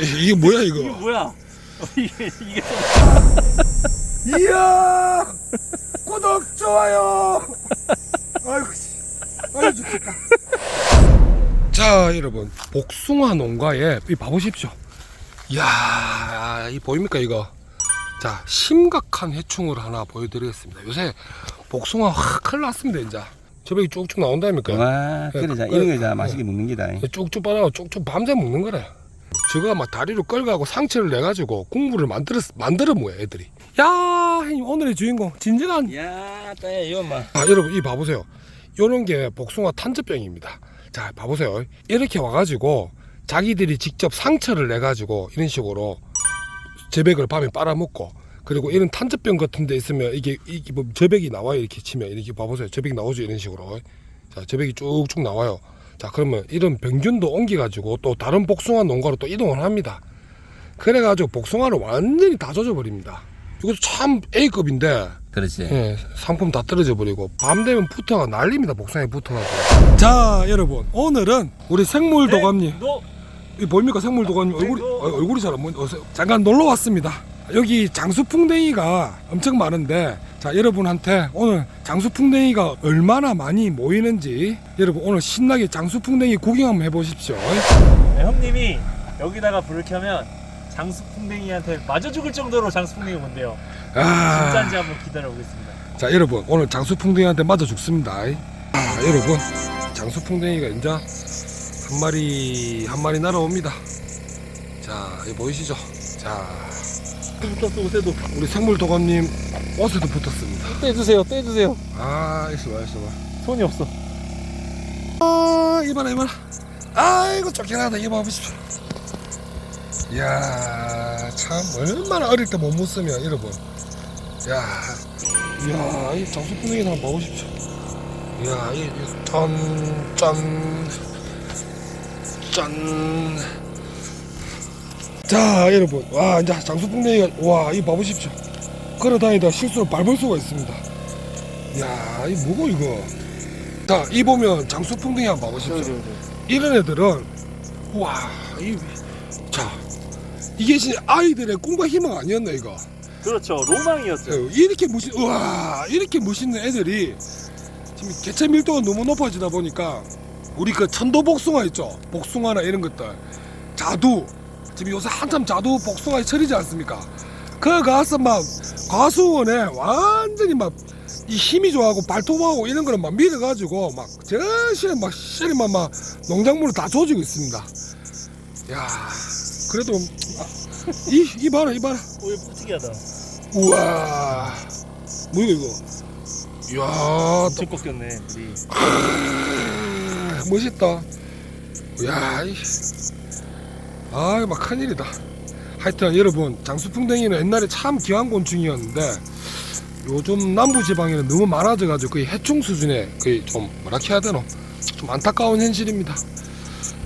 이게 뭐야 이게 이거? 뭐야? 어, 이게 이게 이야 구독 좋아요. 아이고 좋겠다. 자 여러분 복숭아 농가에 이 봐보십시오. 이야 이 보입니까 이거? 자 심각한 해충을 하나 보여드리겠습니다. 요새 복숭아 확 큰일 났습니다 이제. 저벽이 쭉쭉 나온다니까. 와 그래 자 이런 거자 맛있게 먹는 기다 쭉쭉 빨아 쭉쭉 밤새 먹는 거래. 저거 막 다리로 끌고 상체를 내 가지고 국물을 만들어 만들어 모여 애들이. 야 오늘의 주인공 진정한. 야 따야 이거 막아 여러분 이 봐보세요. 요런 게 복숭아 탄저병입니다. 자 봐보세요. 이렇게 와가지고 자기들이 직접 상처를 내 가지고 이런 식으로 재백을 밤에 빨아먹고 그리고 이런 탄저병 같은 데 있으면 이게 이게 뭐 저백이 나와요 이렇게 치면 이렇게 봐보세요 저백이 나오죠 이런 식으로 자 저백이 쭉쭉 나와요 자 그러면 이런 병균도 옮겨가지고 또 다른 복숭아 농가로 또 이동을 합니다. 그래가지고 복숭아를 완전히 다 젖어버립니다. 이것도 참 A급인데. 그렇지. 예, 상품 다 떨어져 버리고 밤 되면 부터가 난립니다 복숭아에 붙어가지고. 자 여러분 오늘은 우리 생물 도감님. 너이 보입니까 생물 도감님? 얼굴이 아이고. 어, 얼굴이 잘안 보이는데 어서- 잠깐 놀러 왔습니다. 여기 장수풍뎅이가 엄청 많은데 자 여러분한테 오늘 장수풍뎅이가 얼마나 많이 모이는지 여러분 오늘 신나게 장수풍뎅이 구경 한번 해보십시오. 네, 형님이 여기다가 불을 켜면 장수풍뎅이한테 맞아 죽을 정도로 장수풍뎅이 온대요. 아, 진짜인지 한번 기다려 보겠습니다. 자 여러분 오늘 장수풍뎅이한테 맞아 죽습니다. 아 여러분 장수풍뎅이가 이제 한 마리 한 마리 날아옵니다. 자 여기 보이시죠? 자 붙었어 옷에도 우리 생물 도감님 옷에도 붙었습니다. 떼주세요 떼주세요. 아 있어봐 있어봐. 손이 없어. 아 이봐라 이봐라. 아이고 쫓겨나다. 이거 봐보십시오 이야 참 얼마나 어릴 때 못 묻으면 여러분. 야 이야 이 장수풍뎅이 한번 봐보십시오 이야 이짠짠 짠 자 여러분 와 이제 장수풍뎅이가 와 이거 봐보십시오 걸어다니다 실수로 밟을 수가 있습니다 이야 이 뭐고 이거 자, 이 보면 장수풍뎅이 한번 봐보십시오. 이런 애들은 와, 이, 자, 이게 진짜 아이들의 꿈과 희망 아니었나 이거? 그렇죠 로망이었어요. 이렇게 멋있, 와, 이렇게 멋있는 애들이 지금 개체 밀도가 너무 높아지다 보니까 우리 그 천도 복숭아 있죠? 복숭아나 이런 것들, 자두, 지금 요새 한참 자두 복숭아에 철이지 않습니까? 그 가서 막 과수원에 완전히 막 이 힘이 좋아하고 발톱하고 이런 거를 막 밀어가지고 막 저실에 막 실에 막, 막 농작물을 다 조지고 있습니다. 야, 그래도 아, 이, 이 봐라, 이 봐라. 오이 특이하다. 우와, 뭐야 이거? 이야, 엄청 꺾였네 우리. 아, 멋있다. 야, 이, 아, 막 큰일이다. 하여튼 여러분, 장수풍뎅이는 옛날에 참 귀한 곤충이었는데 요즘 남부 지방에는 너무 많아져 가지고 거의 해충 수준에 거의 좀 뭐라 해야 되노? 좀 안타까운 현실입니다.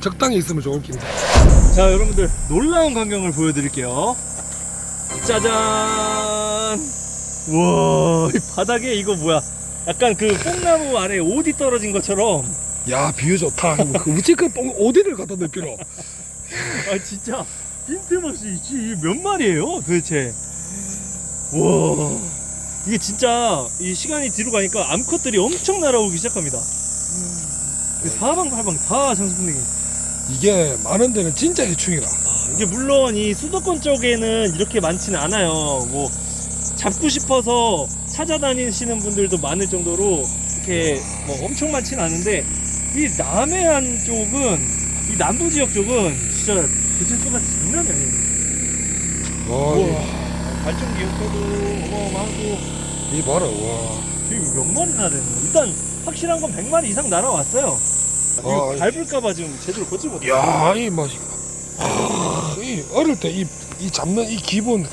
적당히 있으면 좋을 낀데. 자 여러분들 놀라운 광경을 보여드릴게요. 짜잔. 우와 이 바닥에 이거 뭐야? 약간 그 뽕나무 아래 오디 떨어진 것처럼. 야, 비유 좋다. 그 우찌 그똥 어디를 갖다 넣기로? 아 진짜. 빈틈없이 이몇 마리예요 도대체? 와. 이게 진짜 이 시간이 뒤로 가니까 암컷들이 엄청 날아오기 시작합니다. 사방팔방 다 장수풍뎅이. 이게 많은 데는 진짜 해충이라. 아, 이게 물론 이 수도권 쪽에는 이렇게 많지는 않아요. 뭐 잡고 싶어서 찾아다니시는 분들도 많을 정도로 이렇게 뭐 엄청 많지는 않은데 이 남해안 쪽은 이 남부 지역 쪽은 진짜 그 질수가 장난이 아니에요 와, 우와, 발전 기억도도 어마어마하고 이, 이 봐라, 와. 지금 몇 마리나 되는 거 일단 확실한 건 100마리 이상 날아왔어요 이거 아, 밟을까봐 지금 제대로 걷지 못해 야, 이 맛이. 아, 이 어릴 때 이 이 잡는 이 기분.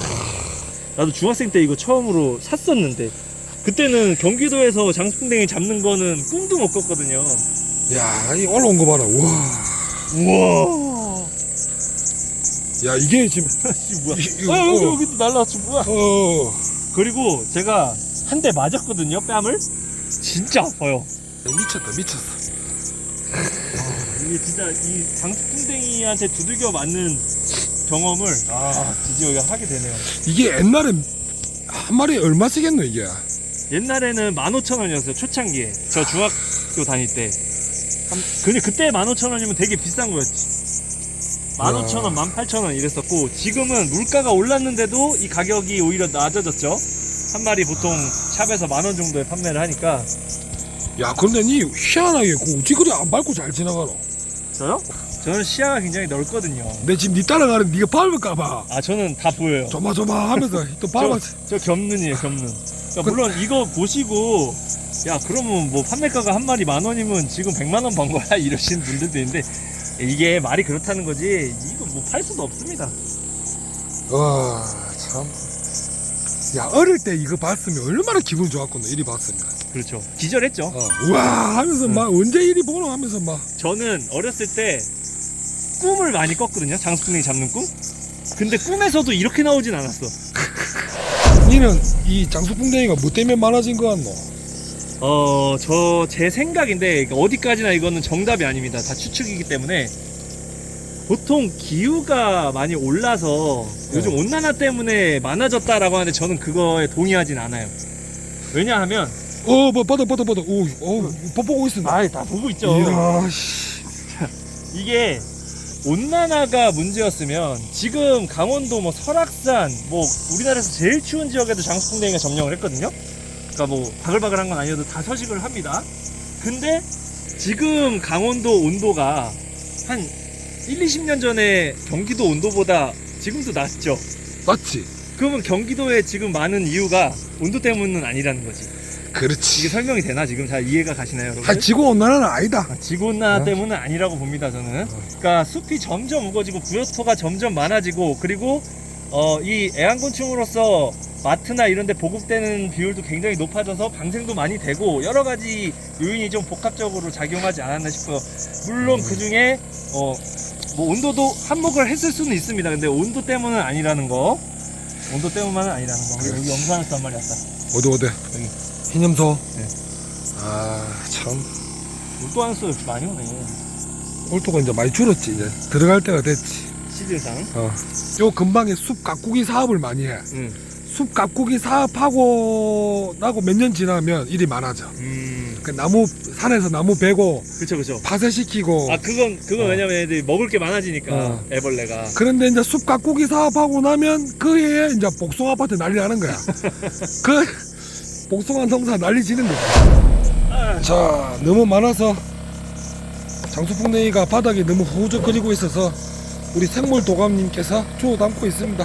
나도 중학생 때 이거 처음으로 샀었는데 그때는 경기도에서 장수풍뎅이 잡는 거는 꿈도 못 꿨거든요 야, 이 올라온 거 봐라. 와. 우와 야, 이게 지금 이 뭐야 이- 이거, 아 여기 어. 여기 날라왔지 뭐야 어. 그리고 제가 한 대 맞았거든요 뺨을 진짜 아파요 미쳤다, 미쳤어. 이게 진짜 이 장수풍뎅이한테 두들겨 맞는 경험을 아 드디어 하게 되네요. 이게 옛날에 한 마리에 얼마씩했노 이게? 옛날에는 15,000원이었어요 초창기에 저 중학교 다닐 때 한, 근데 그때 15,000원이면 되게 비싼 거였지. 15,000원, 18,000원 이랬었고 지금은 물가가 올랐는데도 이 가격이 오히려 낮아졌죠. 한 마리 보통 샵에서 만 원 정도에 판매를 하니까. 야 근데 니 희한하게 그 어찌 그리 안 밟고 잘 지나가노? 저요? 저는 시야가 굉장히 넓거든요. 내 지금 니 따라가는 니가 밟을까봐. 아 저는 다 보여요. 조마조마 하면서 또 밟아. 저 겸눈이에요 겸눈. 그러니까 물론 이거 보시고 야 그러면 뭐 판매가가 한 마리 만 원이면 지금 백만 원 번 거야 이러시는 분들도 있는데 이게 말이 그렇다는 거지 이거 뭐 팔 수도 없습니다 와 참. 야 어릴 때 이거 봤으면 얼마나 기분 좋았겠노 이리 봤으면. 그렇죠 기절했죠 어. 우와 하면서 막 언제 이리 보노 하면서 막. 저는 어렸을 때 꿈을 많이 꿨거든요 장수풍뎅이 잡는 꿈 근데 꿈에서도 이렇게 나오진 않았어 니는 이 장수풍뎅이가 뭐 때문에 많아진 거 같노? 어, 저 제 생각인데 어디까지나 이거는 정답이 아닙니다. 다 추측이기 때문에 보통 기후가 많이 올라서 요즘 온난화 때문에 많아졌다라고 하는데 저는 그거에 동의하진 않아요. 왜냐하면 어, 뭐 받아 받아 받아. 오, 어, 뽀뽀고 있어. 아, 다 보고 있죠. 이야, 씨. 이게 온난화가 문제였으면 지금 강원도 뭐 설악산 뭐 우리나라에서 제일 추운 지역에도 장수풍뎅이가 점령을 했거든요. 그러니까 뭐 바글바글한 건 아니어도 다 서식을 합니다. 근데 지금 강원도 온도가 한 1, 20년 전에 경기도 온도보다 지금도 낮죠. 맞지? 그러면 경기도에 지금 많은 이유가 온도 때문은 아니라는 거지. 이게 그렇지. 설명이 되나 지금 잘 이해가 가시나요, 여러분? 아, 지구 온난화는 아니다. 아, 지구온난화 어? 때문은 아니라고 봅니다 저는 그러니까 숲이 점점 우거지고 부요토가 점점 많아지고 그리고 어, 이 애완곤충으로서 마트나 이런 데 보급되는 비율도 굉장히 높아져서 방생도 많이 되고 여러 가지 요인이 좀 복합적으로 작용하지 않았나 싶어요 물론 그 중에 어, 뭐 온도도 한몫을 했을 수는 있습니다 근데 온도 때문은 아니라는 거 온도 때문만은 아니라는 거 여기 염산했단 말이야 아까 어디 어디? 여기. 흰염소. 네. 아, 참. 안 써요 많이 오네 올토가 이제 많이 줄었지 이제 들어갈 때가 됐지. 시즌상 어. 요 근방에 숲 가꾸기 사업을 많이 해. 응. 숲 가꾸기 사업하고 나고 몇 년 지나면 일이 많아져. 음. 그 나무 산에서 나무 베고 그쵸 그쵸 파쇄시키고 아 그건 그건 어. 왜냐면 애들이 먹을 게 많아지니까 어. 애벌레가 그런데 이제 숲 가꾸기 사업하고 나면 그 해에 이제 복숭아 아파트 난리 나는 거야. 그 복숭아 농사 난리 지는 거야. 자, 너무 많아서 장수풍뎅이가 바닥에 너무 후적거리고 있어서 우리 생물 도감님께서 주워 담고 있습니다.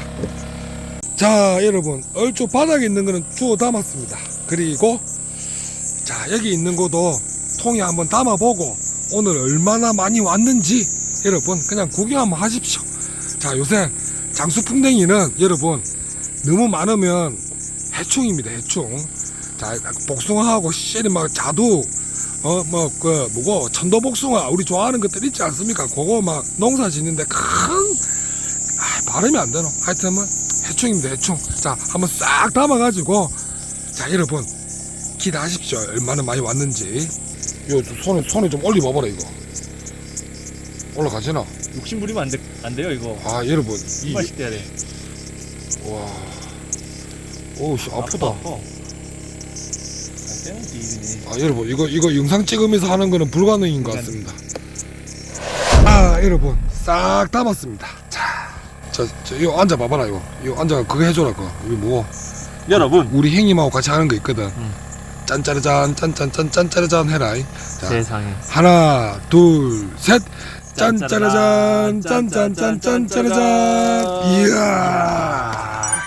자, 여러분, 얼추 바닥에 있는 거는 주워 담았습니다. 그리고 자, 여기 있는 것도 통에 한번 담아보고 오늘 얼마나 많이 왔는지 여러분 그냥 구경 한번 하십시오. 자, 요새 장수풍뎅이는 여러분 너무 많으면 해충입니다. 해충. 자, 복숭아하고 씨리 막 자두 어 뭐 그 뭐고 천도복숭아 우리 좋아하는 것들 있지 않습니까? 그거 막 농사 짓는데 큰 아, 발음이 안 되노. 하여튼 뭐 해충입니다. 해충. 자, 한번 싹 담아가지고 자 여러분 기대하십시오. 얼마나 많이 왔는지. 요 손에 손에 좀 올려 봐봐라 이거. 올라가시나? 욕심 부리면 안, 돼, 안 돼요 이거 아 여러분 이한 마씩 떼야 돼 와. 오우씨 아프다. 아파 아 여러분 이거 이거 영상 찍으면서 하는 거는 불가능인 것 같습니다. 아 여러분 싹 담았습니다. 자, 저저 이거 앉아 봐봐라 이거. 이거 앉아 그거 해줘라 그거. 우리 뭐. 여러분. 우리 형님하고 같이 하는 거 있거든. 음. 짠짜르잔 짠짠짠 짠짜르잔 해라. 자. 세상에. 하나 둘 셋. 짠짜라잔, 짠짜라잔 짠짠짠 짠짜라잔. 이야.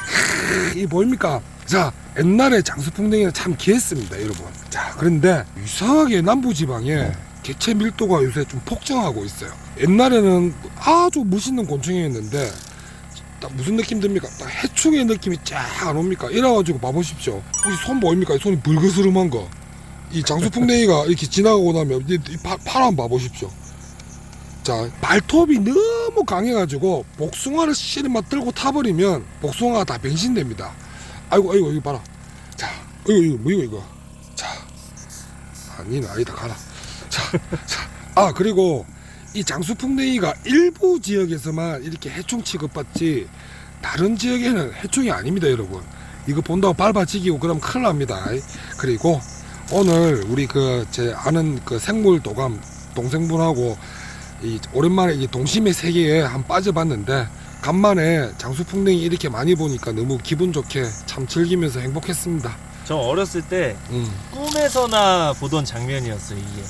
이 보입니까? 자 옛날에 장수풍뎅이는 참 귀했습니다 여러분. 자 그런데 이상하게 남부지방에 개체 밀도가 요새 좀 폭증하고 있어요. 옛날에는 아주 멋있는 곤충이었는데 딱 무슨 느낌 듭니까? 딱 해충의 느낌이 쫙 안 옵니까? 이래가지고 봐보십시오. 우리 손 보입니까? 이 손이 불그스름한 거 이 장수풍뎅이가 이렇게 지나가고 나면 이, 이 파, 팔 한번 봐보십시오. 자 발톱이 너무 강해가지고 복숭아를 씨름만 들고 타버리면 복숭아가 다 변신됩니다. 아이고 아이고 이거 봐라. 자 이거 이거 뭐 이거 이거. 자 아니는 아니다 가라. 자 자 아 그리고 이 장수풍뎅이가 일부 지역에서만 이렇게 해충 취급받지 다른 지역에는 해충이 아닙니다 여러분. 이거 본다고 밟아지기고 그러면 큰일 납니다. 그리고 오늘 우리 그 제 아는 그 생물 도감 동생분하고 이 오랜만에 이 동심의 세계에 한 빠져봤는데 간만에 장수풍뎅이 이렇게 많이 보니까 너무 기분 좋게 참 즐기면서 행복했습니다. 저 어렸을 때 음, 꿈에서나 보던 장면이었어요 이게.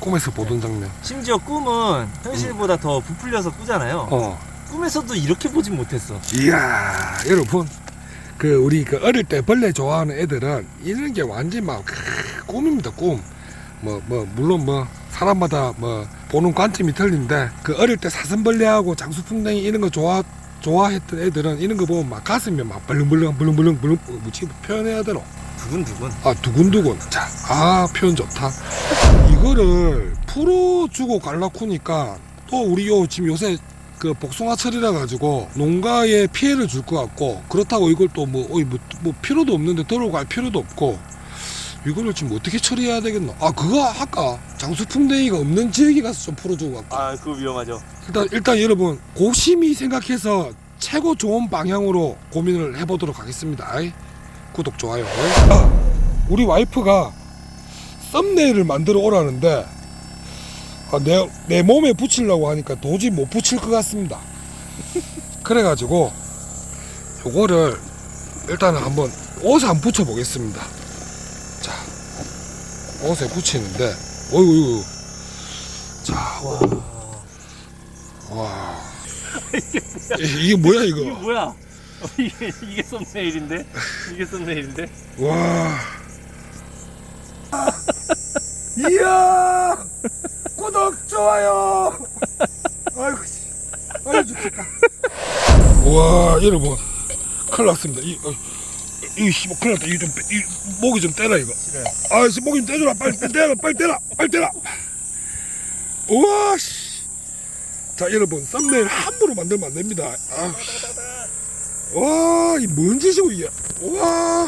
꿈에서 보던 장면. 심지어 꿈은 현실보다 더 부풀려서 꾸잖아요. 어. 꿈에서도 이렇게 보진 못했어. 이야 여러분. 그 우리 그 어릴 때 벌레 좋아하는 애들은 이런 게 완전 막 크, 꿈입니다 꿈. 뭐 뭐 물론 뭐 사람마다 뭐 보는 관점이 틀린데 그 어릴 때 사슴벌레하고 장수풍뎅이 이런 거 좋아 좋아했던 애들은 이런 거 보면 막 가슴이 막 벌렁벌렁 벌렁벌렁 벌렁 뭐지? 표현해야 되노 두근두근. 아 두근두근 자 아 표현 좋다 이거를 풀어주고 갈라쿠니까 또 우리 요 지금 요새 그 복숭아 철이라 가지고 농가에 피해를 줄 것 같고 그렇다고 이걸 또뭐 어이 뭐, 뭐 필요도 없는데 들어갈 필요도 없고 이거를 지금 어떻게 처리해야 되겠노 아 그거 아까 장수풍뎅이가 없는 지역에 가서 좀 풀어주고 갈까 아 그거 위험하죠. 일단 일단 여러분 고심히 생각해서 최고 좋은 방향으로 고민을 해보도록 하겠습니다. 구독 좋아요. 아, 우리 와이프가 썸네일을 만들어 오라는데 아, 내, 내 몸에 붙이려고 하니까 도저히 못 붙일 것 같습니다. 그래가지고 요거를 일단은 한번 옷에 한번 붙여보겠습니다. 자, 옷에 붙이는데 어이구, 자, 와. 이게 뭐야 이게 이거? 뭐야? 어, 이게 이게 썸네일인데? 이게 썸네일인데? 와. 이야. 구독 좋아요. 아이고 씨. 아이고 좋겠다. 와 여러분 큰일 났습니다. 이 어, 이 씨발 큰일 났다. 이 좀 이, 목이 좀 떼라 이거. 싫어요. 아, 씨, 목이 좀 떼줘라. 빨리 떼라. 빨리 떼라. 빨리 떼라. 우와 씨. 자 여러분 썸네일 함부로 만들면 안 됩니다. 아, 와, 이 뭔 짓이고 이게. 와.